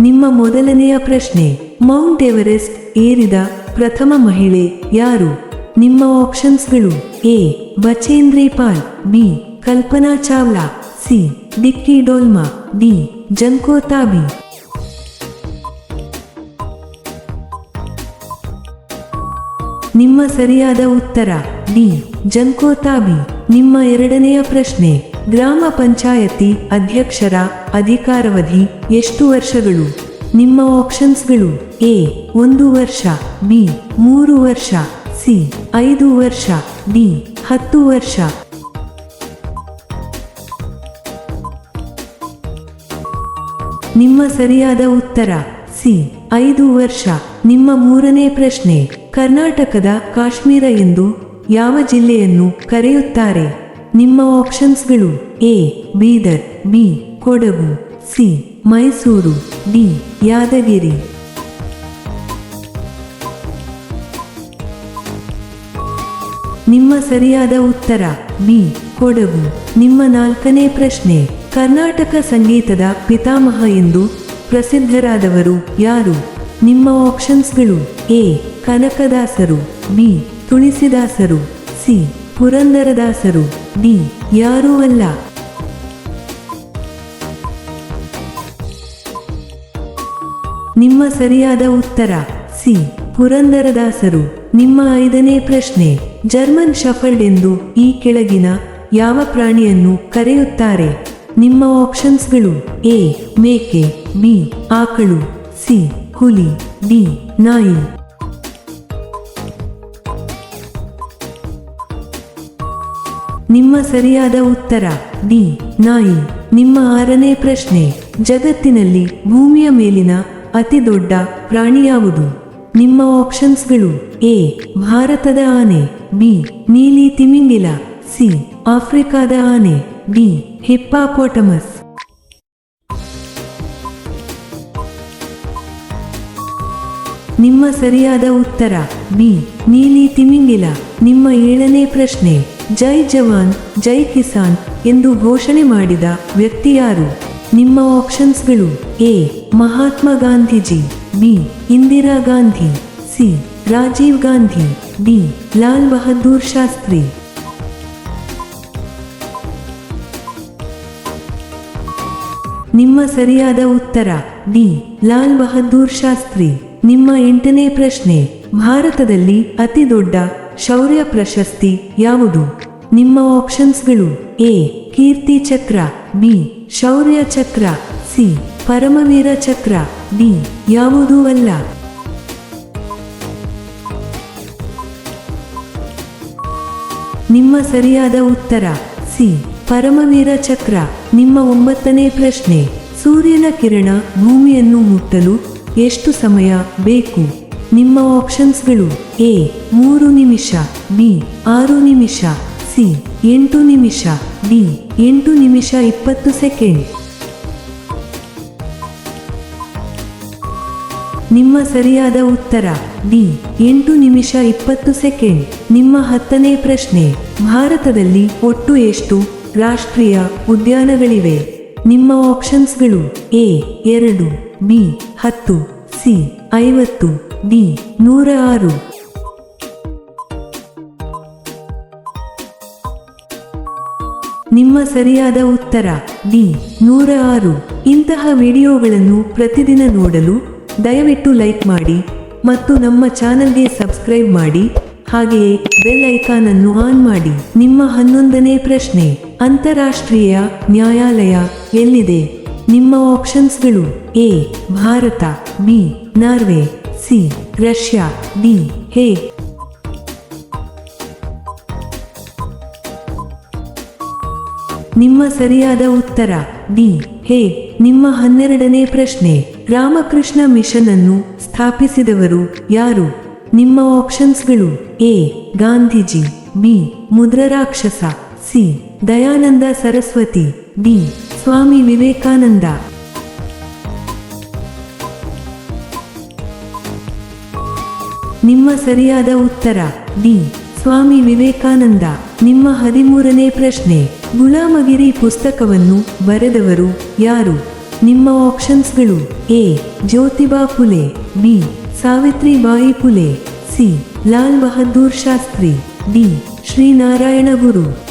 ನಿಮ್ಮ ಮೊದಲನೆಯ ಪ್ರಶ್ನೆ, ಮೌಂಟ್ ಎವರೆಸ್ಟ್ ಏರಿದ ಪ್ರಥಮ ಮಹಿಳೆ ಯಾರು? ನಿಮ್ಮ ಆಪ್ಷನ್ಸ್ಗಳು A, Bachendri Pal, B, Kalpana Chawla, C, Dicky Dolma, D ಜಂಕೋ ತಾಬಿ. ನಿಮ್ಮ ಸರಿಯಾದ ಉತ್ತರ, ಡಿ ಜಂಕೋ ತಾಬಿ. ನಿಮ್ಮ ಎರಡನೆಯ ಪ್ರಶ್ನೆ ಗ್ರಾಮ ಪಂಚಾಯತಿ ಅಧ್ಯಕ್ಷರ ಅಧಿಕಾರವಧಿ ಎಷ್ಟು ವರ್ಷಗಳು? ನಿಮ್ಮ ಆಪ್ಷನ್ಸ್ಗಳು ಎ, ಒಂದು ವರ್ಷ, ಬಿ, ಮೂರು ವರ್ಷ, ಸಿ, ಐದು ವರ್ಷ, ಡಿ, ಹತ್ತು ವರ್ಷ. ನಿಮ್ಮ ಸರಿಯಾದ ಉತ್ತರ, ಸಿ, ಐದು ವರ್ಷ. ನಿಮ್ಮ ಮೂರನೇ ಪ್ರಶ್ನೆ, ಕರ್ನಾಟಕದ ಕಾಶ್ಮೀರ ಎಂದು ಯಾವ ಜಿಲ್ಲೆಯನ್ನು ಕರೆಯುತ್ತಾರೆ? ನಿಮ್ಮ ಆಪ್ಷನ್ಸ್ಗಳು A Bidar B Kodagu C Mysuru D Yadagiri. ನಿಮ್ಮ ಸರಿಯಾದ ಉತ್ತರ ಬಿ ಕೊಡಗು. ನಿಮ್ಮ ನಾಲ್ಕನೇ ಪ್ರಶ್ನೆ, ಕರ್ನಾಟಕ ಸಂಗೀತದ ಪಿತಾಮಹ ಎಂದು ಪ್ರಸಿದ್ಧರಾದವರು ಯಾರು? ನಿಮ್ಮ ಆಪ್ಷನ್ಸ್ಗಳು ಎ ಕನಕದಾಸರು ಬಿ ತುಳಸಿದಾಸರು ಸಿ ಪುರಂದರದಾಸರು. ಡಿ ಯಾರೂ ಅಲ್ಲ. ನಿಮ್ಮ ಸರಿಯಾದ ಉತ್ತರ, ಸಿ. ಪುರಂದರದಾಸರು. ನಿಮ್ಮ ಐದನೇ ಪ್ರಶ್ನೆ, ಜರ್ಮನ್ ಶಫಲ್ಡ್ ಎಂದು ಈ ಕೆಳಗಿನ ಯಾವ ಪ್ರಾಣಿಯನ್ನು ಕರೆಯುತ್ತಾರೆ? ನಿಮ್ಮ ಆಪ್ಷನ್ಸ್ಗಳು, ಎ. ಮೇಕೆ, ಬಿ. ಆಕಳು, ಸಿ. ಹುಲಿ, ಡಿ. ನಾಯಿ. ನಿಮ್ಮ ಸರಿಯಾದ ಉತ್ತರ, ಡಿ, ನಾಯಿ. ನಿಮ್ಮ ಆರನೇ ಪ್ರಶ್ನೆ, ಜಗತ್ತಿನಲ್ಲಿ ಭೂಮಿಯ ಮೇಲಿನ ಅತಿ ದೊಡ್ಡ ಪ್ರಾಣಿ ಯಾವುದು ನಿಮ್ಮ ಆಪ್ಷನ್ಸ್ಗಳು, ಎ, ಭಾರತದ ಆನೆ, ಬಿ, ನೀಲಿ ತಿಮಿಂಗಿಲ, ಸಿ, ಆಫ್ರಿಕಾದ ಆನೆ, ಡಿ, ಹಿಪ್ಪಾಪೋಟಮಸ್. ನಿಮ್ಮ ಸರಿಯಾದ ಉತ್ತರ, ಬಿ, ನೀಲಿ ತಿಮಿಂಗಿಲ. ನಿಮ್ಮ ಏಳನೇ ಪ್ರಶ್ನೆ ಜೈ ಜವಾನ್, ಜೈ ಕಿಸಾನ್ ಎಂದು ಘೋಷಣೆ ಮಾಡಿದ ವ್ಯಕ್ತಿ ಯಾರು? ನಿಮ್ಮ ಆಪ್ಷನ್ಸ್ಗಳು A, Mahatma Gandhiji, B, Indira Gandhi, C, Rajiv Gandhi, D, Lal Bahadur Shastri. ನಿಮ್ಮ ಸರಿಯಾದ ಉತ್ತರ, ಡಿ, ಲಾಲ್ ಬಹದ್ದೂರ್ ಶಾಸ್ತ್ರಿ. ನಿಮ್ಮ ಎಂಟನೇ ಪ್ರಶ್ನೆ, ಭಾರತದಲ್ಲಿ ಅತಿ ದೊಡ್ಡ ಶೌರ್ಯ ಪ್ರಶಸ್ತಿ ಯಾವುದು? ನಿಮ್ಮ ಆಪ್ಷನ್ಸ್ಗಳು ಎ, ಕೀರ್ತಿ ಚಕ್ರ, ಬಿ, ಶೌರ್ಯ ಚಕ್ರ, ಸಿ, ಪರಮವೀರ ಚಕ್ರ, ಡಿ ಯಾವುದೂ ಅಲ್ಲ. ನಿಮ್ಮ ಸರಿಯಾದ ಉತ್ತರ, ಸಿ, ಪರಮವೀರ ಚಕ್ರ. ನಿಮ್ಮ ಒಂಬತ್ತನೇ ಪ್ರಶ್ನೆ, ಸೂರ್ಯನ ಕಿರಣ ಭೂಮಿಯನ್ನು ಮುಟ್ಟಲು ಎಷ್ಟು ಸಮಯ ಬೇಕು? ನಿಮ್ಮ ಆಪ್ಷನ್ಸ್ಗಳು ಎ ಮೂರು ನಿಮಿಷ ಬಿ ಆರು ನಿಮಿಷ ಸಿ ಎಂಟು ನಿಮಿಷ ಡಿ ಎಂಟು ನಿಮಿಷ ಇಪ್ಪತ್ತು ಸೆಕೆಂಡ್. ನಿಮ್ಮ ಸರಿಯಾದ ಉತ್ತರ ಡಿ ಎಂಟು ನಿಮಿಷ ಇಪ್ಪತ್ತು ಸೆಕೆಂಡ್. ನಿಮ್ಮ ಹತ್ತನೇ ಪ್ರಶ್ನೆ, ಭಾರತದಲ್ಲಿ ಒಟ್ಟು ಎಷ್ಟು ರಾಷ್ಟ್ರೀಯ ಉದ್ಯಾನಗಳಿವೆ? ನಿಮ್ಮ ಆಪ್ಷನ್ಸ್ಗಳು ಎ ಎರಡು ಬಿ ಹತ್ತು ಸಿ ಐವತ್ತು. ಡಿ ನೂರ ಆರು ನಿಮ್ಮ ಸರಿಯಾದ ಉತ್ತರ ಡಿ ನೂರ ಆರು ಇಂತಹ ವಿಡಿಯೋಗಳನ್ನು ಪ್ರತಿದಿನ ನೋಡಲು ದಯವಿಟ್ಟು ಲೈಕ್ ಮಾಡಿ ಮತ್ತು ನಮ್ಮ ಚಾನಲ್ಗೆ ಸಬ್ಸ್ಕ್ರೈಬ್ ಮಾಡಿ, ಹಾಗೆಯೇ ಬೆಲ್ ಐಕಾನ್ ಅನ್ನು ಆನ್ ಮಾಡಿ. ನಿಮ್ಮ ಹನ್ನೊಂದನೇ ಪ್ರಶ್ನೆ, ಅಂತಾರಾಷ್ಟ್ರೀಯ ನ್ಯಾಯಾಲಯ ಎಲ್ಲಿದೆ? ನಿಮ್ಮ ಆಪ್ಷನ್ಸ್ಗಳು A, Bharat, B, Norway. C, Russia D Hague. ನಿಮ್ಮ ಸರಿಯಾದ ಉತ್ತರ ಡಿ ಹೇ. ನಿಮ್ಮ ಹನ್ನೆರಡನೇ ಪ್ರಶ್ನೆ, ರಾಮಕೃಷ್ಣ ಮಿಷನ್ ಅನ್ನು ಸ್ಥಾಪಿಸಿದವರು ಯಾರು? ನಿಮ್ಮ ಆಪ್ಷನ್ಸ್ಗಳು, A, Gandhiji, B, Mudrarakshasa, C, Dayananda Saraswati, D, Swami Vivekananda. ನಿಮ್ಮ ಸರಿಯಾದ ಉತ್ತರ. ಡಿ. ಸ್ವಾಮಿ ವಿವೇಕಾನಂದ. ನಿಮ್ಮ ಹದಿಮೂರನೇ ಪ್ರಶ್ನೆ. ಗುಲಾಮಗಿರಿ ಪುಸ್ತಕವನ್ನು ಬರೆದವರು ಯಾರು? ನಿಮ್ಮ ಆಪ್ಷನ್ಸ್ಗಳು A. Jyotiba Phule, B. Savitri Bai Phule, C. Lal Bahadur Shastri, D. Sri Narayana Guru.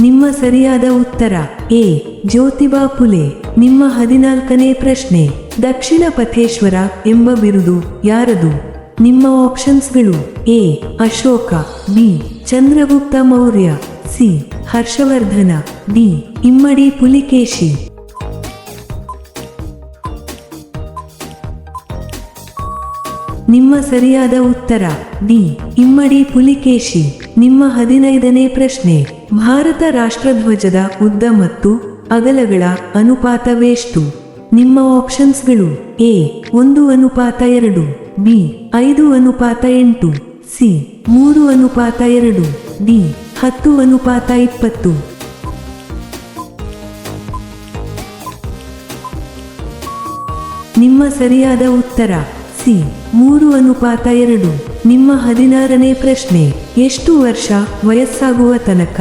ನಿಮ್ಮ ಸರಿಯಾದ ಉತ್ತರ, ಎ, ಜ್ಯೋತಿಬಾ ಫುಲೆ. ನಿಮ್ಮ ಹದಿನಾಲ್ಕನೇ ಪ್ರಶ್ನೆ, ದಕ್ಷಿಣ ಪಥೇಶ್ವರ ಎಂಬ ಬಿರುದು ಯಾರದು? ನಿಮ್ಮ ಆಪ್ಷನ್ಸ್ಗಳು, A, Ashoka, B, Chandragupta Maurya, C, Harshavardhana, D, Immadi Pulakeshi. ನಿಮ್ಮ ಸರಿಯಾದ ಉತ್ತರ, ಡಿ, ಇಮ್ಮಡಿ ಪುಲಿಕೇಶಿ. ನಿಮ್ಮ ಹದಿನೈದನೇ ಪ್ರಶ್ನೆ ಭಾರತ ರಾಷ್ಟ್ರಧ್ವಜದ ಉದ್ದ ಮತ್ತು ಅಗಲಗಳ ಅನುಪಾತವೆಷ್ಟು? ನಿಮ್ಮ ಆಪ್ಷನ್ಸ್ಗಳು ಎ, ಒಂದು ಅನುಪಾತ ಎರಡು, ಬಿ, ಐದು ಅನುಪಾತ ಎಂಟು, ಸಿ, ಮೂರು ಅನುಪಾತ ಎರಡು, ಡಿ, ಹತ್ತು ಅನುಪಾತ ಇಪ್ಪತ್ತು. ನಿಮ್ಮ ಸರಿಯಾದ ಉತ್ತರ, ಸಿ, ಮೂರು ಅನುಪಾತ ಎರಡು. ನಿಮ್ಮ ಹದಿನಾರನೇ ಪ್ರಶ್ನೆ. ಎಷ್ಟು ವರ್ಷ ವಯಸ್ಸಾಗುವ ತನಕ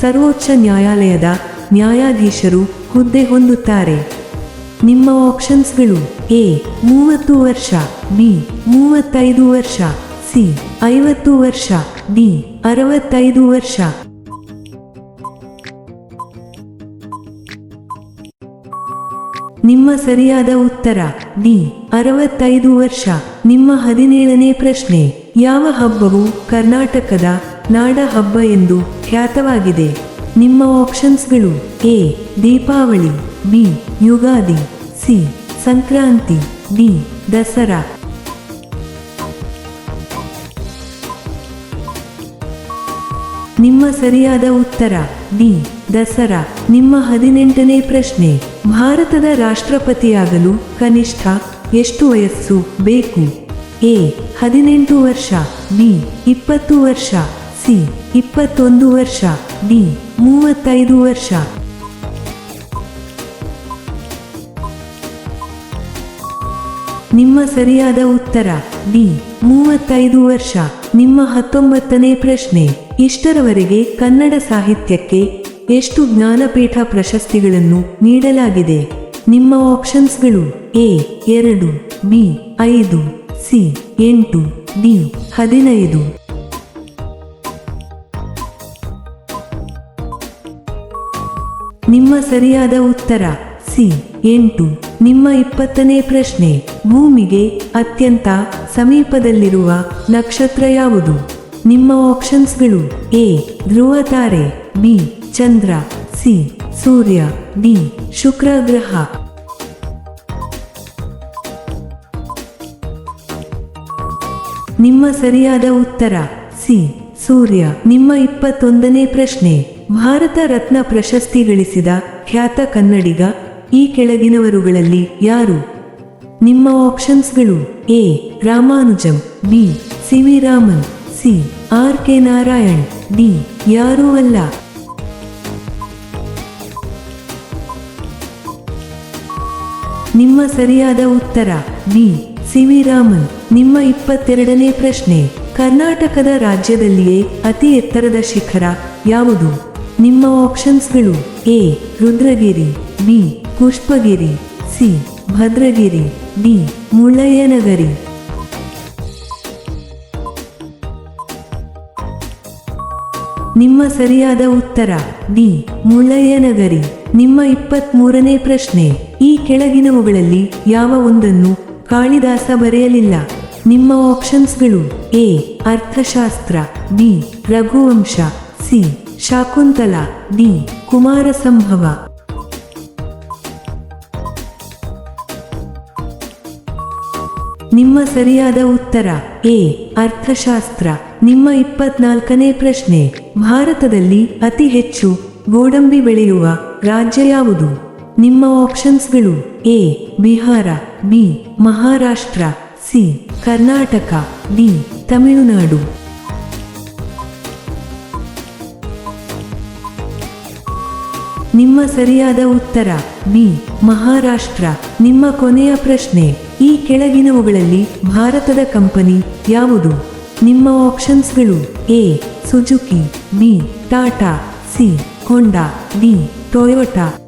ಸರ್ವೋಚ್ಚ ನ್ಯಾಯಾಲಯದ ನ್ಯಾಯಾಧೀಶರು ಹುದ್ದೆ ಹೊಂದುತ್ತಾರೆ? ನಿಮ್ಮ ಆಪ್ಷನ್ಸ್ಗಳು ಎ, ಮೂವತ್ತು ವರ್ಷ, ಬಿ, ಮೂವತ್ತೈದು ವರ್ಷ, ಸಿ, ಐವತ್ತು ವರ್ಷ, ಡಿ, ಅರವತ್ತೈದು ವರ್ಷ. ನಿಮ್ಮ ಸರಿಯಾದ ಉತ್ತರ, ಡಿ, ಅರವತ್ತೈದು ವರ್ಷ. ನಿಮ್ಮ ಹದಿನೇಳನೇ ಪ್ರಶ್ನೆ. ಯಾವ ಹಬ್ಬವು ಕರ್ನಾಟಕದ ನಾಡ ಹಬ್ಬ ಎಂದು ಖ್ಯಾತವಾಗಿದೆ? ನಿಮ್ಮ ಆಪ್ಷನ್ಸ್ಗಳು A, Deepavali, B, Ugadi, C, Sankranti, D, Dasara. ನಿಮ್ಮ ಸರಿಯಾದ ಉತ್ತರ ಡಿ ದಸರಾ. ನಿಮ್ಮ ಹದಿನೆಂಟನೇ ಪ್ರಶ್ನೆ, ಭಾರತದ ರಾಷ್ಟ್ರಪತಿಯಾಗಲು ಕನಿಷ್ಠ ಎಷ್ಟು ವಯಸ್ಸು ಬೇಕು? ಎ, ಹದಿನೆಂಟು ವರ್ಷ, ಬಿ, ಇಪ್ಪತ್ತು ವರ್ಷ, ಸಿ, ಇಪ್ಪತ್ತೊಂದು ವರ್ಷ, ಡಿ, ಮೂವತ್ತೈದು ವರ್ಷ. ನಿಮ್ಮ ಸರಿಯಾದ ಉತ್ತರ, ಡಿ, ಮೂವತ್ತೈದು ವರ್ಷ. ನಿಮ್ಮ ಹತ್ತೊಂಬತ್ತನೇ ಪ್ರಶ್ನೆ, ಇಷ್ಟರವರೆಗೆ ಕನ್ನಡ ಸಾಹಿತ್ಯಕ್ಕೆ ಎಷ್ಟು ಜ್ಞಾನಪೀಠ ಪ್ರಶಸ್ತಿಗಳನ್ನು ನೀಡಲಾಗಿದೆ? ನಿಮ್ಮ ಆಪ್ಷನ್ಸ್ಗಳು ಎ, ಎರಡು, ಬಿ, ಐದು. ಸಿ ಎಂಟು ಡಿ ಹದಿನೈದು. ನಿಮ್ಮ ಸರಿಯಾದ ಉತ್ತರ ಸಿ ಎಂಟು. ನಿಮ್ಮ ಇಪ್ಪತ್ತನೇ ಪ್ರಶ್ನೆ, ಭೂಮಿಗೆ ಅತ್ಯಂತ ಸಮೀಪದಲ್ಲಿರುವ ನಕ್ಷತ್ರ ಯಾವುದು? ನಿಮ್ಮ ಆಪ್ಷನ್ಸ್ಗಳು ಎ, ಧ್ರುವ ತಾರೆ, ಬಿ, ಚಂದ್ರ, ಸಿ, ಸೂರ್ಯ, ಡಿ, ಶುಕ್ರ ಗ್ರಹ. ನಿಮ್ಮ ಸರಿಯಾದ ಉತ್ತರ, ಸಿ. ಸೂರ್ಯ. ನಿಮ್ಮ ಇಪ್ಪತ್ತೊಂದನೇ ಪ್ರಶ್ನೆ. ಭಾರತ ರತ್ನ ಪ್ರಶಸ್ತಿ ಗಳಿಸಿದ ಖ್ಯಾತ ಕನ್ನಡಿಗ ಈ ಕೆಳಗಿನವರುಗಳಲ್ಲಿ ಯಾರು? ನಿಮ್ಮ ಆಪ್ಷನ್ಸ್ಗಳು A. Ramanujan, B. C V Raman, C. R. K. Narayan, D. ಯಾರೂ ಅಲ್ಲ. ನಿಮ್ಮ ಸರಿಯಾದ ಉತ್ತರ, ಬಿ. ಸಿ ವಿ ರಾಮನ್ ನಿಮ್ಮ ಇಪ್ಪತ್ತೆರಡನೇ ಪ್ರಶ್ನೆ. ಕರ್ನಾಟಕದ ರಾಜ್ಯದಲ್ಲಿಯೇ ಅತಿ ಎತ್ತರದ ಶಿಖರ ಯಾವುದು? ನಿಮ್ಮ ಆಪ್ಷನ್ಸ್ಗಳು A, Rudragiri, B, Pushpagiri, C, Bhadragiri, D, Mullayanagiri. ನಿಮ್ಮ ಸರಿಯಾದ ಉತ್ತರ, ಡಿ, ಮುಳ್ಳಯ್ಯನಗರಿ. ನಿಮ್ಮ ಇಪ್ಪತ್ಮೂರನೇ ಪ್ರಶ್ನೆ. ಈ ಕೆಳಗಿನವುಗಳಲ್ಲಿ ಯಾವ ಒಂದನ್ನು ಕಾಳಿದಾಸ ಬರೆಯಲಿಲ್ಲ. ನಿಮ್ಮ ಆಪ್ಷನ್ಸ್ಗಳು A. Arthashastra, B. Raghuvamsha, C. Shakuntala, D. Kumara Sambhava ನಿಮ್ಮ ಸರಿಯಾದ ಉತ್ತರ ಎ. ಅರ್ಥಶಾಸ್ತ್ರ. ನಿಮ್ಮ ಇಪ್ಪತ್ನಾಲ್ಕನೇ ಪ್ರಶ್ನೆ. ಭಾರತದಲ್ಲಿ ಅತಿ ಹೆಚ್ಚು ಗೋಡಂಬಿ ಬೆಳೆಯುವ ರಾಜ್ಯ ಯಾವುದು? ನಿಮ್ಮ ಆಪ್ಷನ್ಸ್ಗಳು A. Bihar B Maharashtra, C, Karnataka, D, Tamil Nadu. ನಿಮ್ಮ ಸರಿಯಾದ ಉತ್ತರ ಬಿ ಮಹಾರಾಷ್ಟ್ರ. ನಿಮ್ಮ ಕೊನೆಯ ಪ್ರಶ್ನೆ, ಈ ಕೆಳಗಿನವುಗಳಲ್ಲಿ ಭಾರತದ ಕಂಪನಿ ಯಾವುದು? ನಿಮ್ಮ ಆಪ್ಷನ್ಸ್ಗಳು, A, Suzuki, B, Tata, C, Honda, D, Toyota.